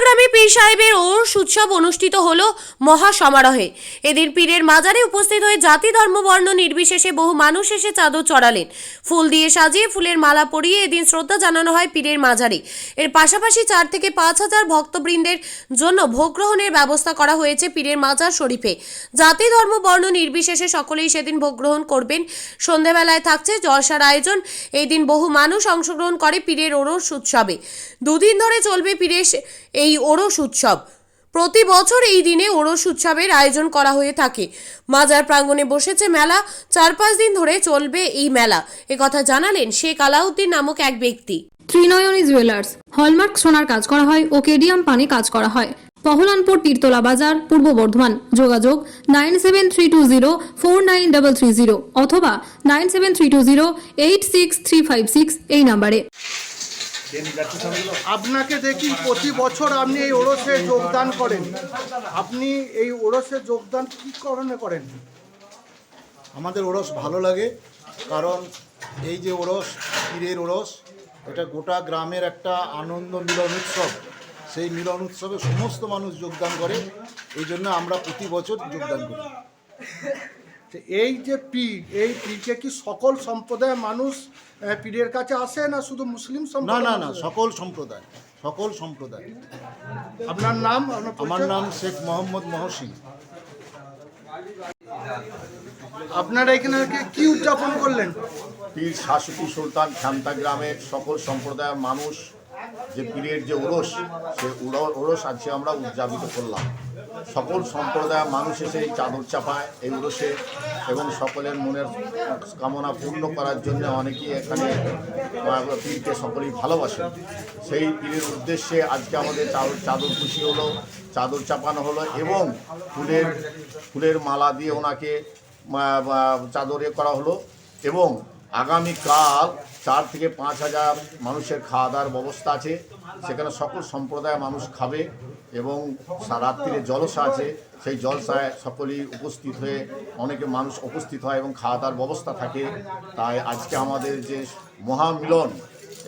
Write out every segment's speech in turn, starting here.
গ্রামে পীর সাহেবের ওরস উৎসব অনুষ্ঠিত হলো মহা সমারোহে এদিন পীরের মাজারে উপস্থিত হয়ে জাতি ধর্ম বর্ণ নির্বিশেষে বহু মানুষ এসে চাদর চড়ালেন। ফুল দিয়ে সাজিয়ে ফুলের মালা পরিয়ে এদিন শ্রদ্ধা জানানো হয় পীরের মাজারে। এর পাশাপাশি চার থেকে পাঁচ হাজার ভক্তবৃন্দের জন্য ভোগ গ্রহণের ব্যবস্থা করা হয়েছে পীরের মাজার শরীফে। জাতি ধর্ম বর্ণ নির্বিশেষে সকলেই সেদিন ভোগ গ্রহণ করবেন। সন্ধেবেলায় থাকছে জলসার আয়োজন। এই দিন বহু মানুষ অংশগ্রহণ করে পীরের ওরস উৎসবে। দুদিন ধরে চলবে পীরের এই ওরস উৎসব। প্রতি বছর এই দিনে ওরস উৎসবের আয়োজন করা হয়ে থাকে। মাজার প্রাঙ্গণে বসেছে মেলা। চার পাঁচ দিন ধরে চলবে এই মেলা। একথা জানালেন শেখ আলাউদ্দিন নামক এক ব্যক্তি। ত্রিনয়নী জুয়েলার্স, হলমার্ক সোনার কাজ করা হয় ও কেডিয়াম পানি কাজ করা হয়। পহলানপুর তীরতলা বাজার, পূর্ব বর্ধমান। যোগাযোগ nine seven three two zero four nine double three zero অথবা nine seven three two zero eight six three five six এই নাম্বারে। আপনাকে দেখি প্রতি বছর আপনি এই ওরসে যোগদান করেন। আপনি এই ওরসে যোগদান কি কারণে করেন? আমাদের ওরস ভালো লাগে, কারণ এই যে ওরস পীরের ওরস, এটা গোটা গ্রামের একটা আনন্দ মিলন উৎসব। সেই মিলন উৎসবে সমস্ত মানুষ যোগদান করে, এই জন্য আমরা প্রতি বছর যোগদান করি। এই যে পীর এই পীরকে কি সকল সম্প্রদায়ের মানুষ পীরের কাছে আসে না শুধু মুসলিম না সম্প্রদায় না না সকল সম্প্রদায় সকল সম্প্রদায়। আপনার নাম আমার নাম শেখ মোহাম্মদ মহসিন। আপনারা এখানে কি উদযাপন করলেন? পীর শাসুকি সুলতান খান্তা গ্রামের সকল সম্প্রদায়ের মানুষ যে পীরের যে ওরস সে ওরস আজকে আমরা উদযাপিত করলাম। সকল সম্প্রদায়ের মানুষ এসে এই চাদর চাপায়, এই ওরসে এবং সকলের মনের কামনা পূর্ণ করার জন্য অনেকেই এখানে পীরকে সকলেই ভালোবাসেন। সেই পীরের উদ্দেশ্যে আজকে আমাদের চাদর চাদর খুশি হলো, চাদর চাপানো হলো এবং ফুলের ফুলের মালা দিয়ে ওনাকে চাদরে করা হলো এবং আগামীকাল চার থেকে পাঁচ হাজার মানুষের খাওয়া দাওয়ার ব্যবস্থা আছে। সেখানে সকল সম্প্রদায়ের মানুষ খাবে এবং রাত্রিরে জলসা আছে। সেই জলসায় সকলেই উপস্থিত হয়ে অনেকে মানুষ উপস্থিত হয় এবং খাওয়া দাওয়ার ব্যবস্থা থাকে। তাই আজকে আমাদের যে মহামিলন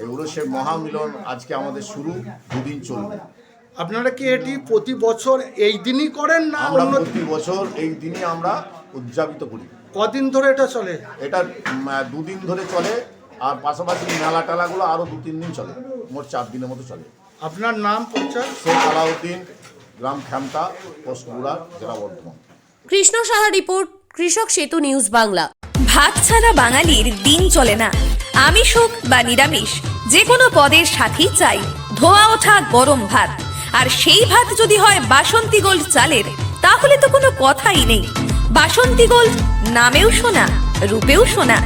এই উরসের মহামিলন আজকে আমাদের শুরু দুদিন চলবে। আপনারা কি এটি প্রতি বছর এই দিনই করেন না আমরা প্রতি বছর এই দিনই আমরা উদযাপিত করি। কদিন ধরে এটা চলে? এটা দুদিন ধরে চলে আর পাশাপাশি মেলা টালাগুলো আরও দু তিন দিন চলে। মোট চার দিনের মতো চলে। আপনার নাম পরিচয়? শেখ আলাউদ্দিন গ্রাম খ্যামতা পোস্ট জেলা বর্ধমান। কৃষ্ণ সাহা রিপোর্ট কৃষক সেতু নিউজ বাংলা। ভাত ছাড়া বাঙালির দিন চলে না। আমিষ হোক বা নিরামিষ যে কোনো পদের সাথেই চাই ধোয়া ওঠা গরম ভাত। আর সেই ভাত যদি হয় বাসন্তী গোল্ড চালের তাহলে তো কোনো কথাই নেই। বাসন্তী গোল্ড নামেও শোনা, রূপেও শোনা।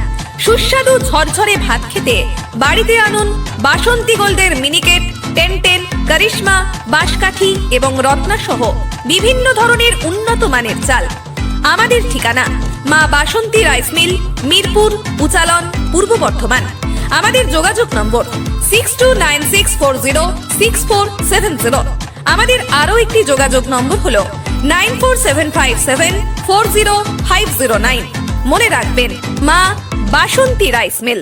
সুস্বাদু ঝরঝরে ভাত খেতে বাড়িতে আনুন বাসন্তী গোল্ডের মিনিকেট টেন টেন করিশ্মা, বাঁশকাঠি এবং রত্না সহ বিভিন্ন ধরনের উন্নত মানের চাল। আমাদের ঠিকানা, মা বাসন্তী রাইস মিল, মিরপুর, উচালন, পূর্ব বর্ধমান। আমাদের যোগাযোগ নম্বর six two nine six four zero six four seven zero আমাদের আরও একটি যোগাযোগ নম্বর হলো nine four seven five seven four zero five zero nine. মনে রাখবেন, মা বাসন্তী রাইস মিল।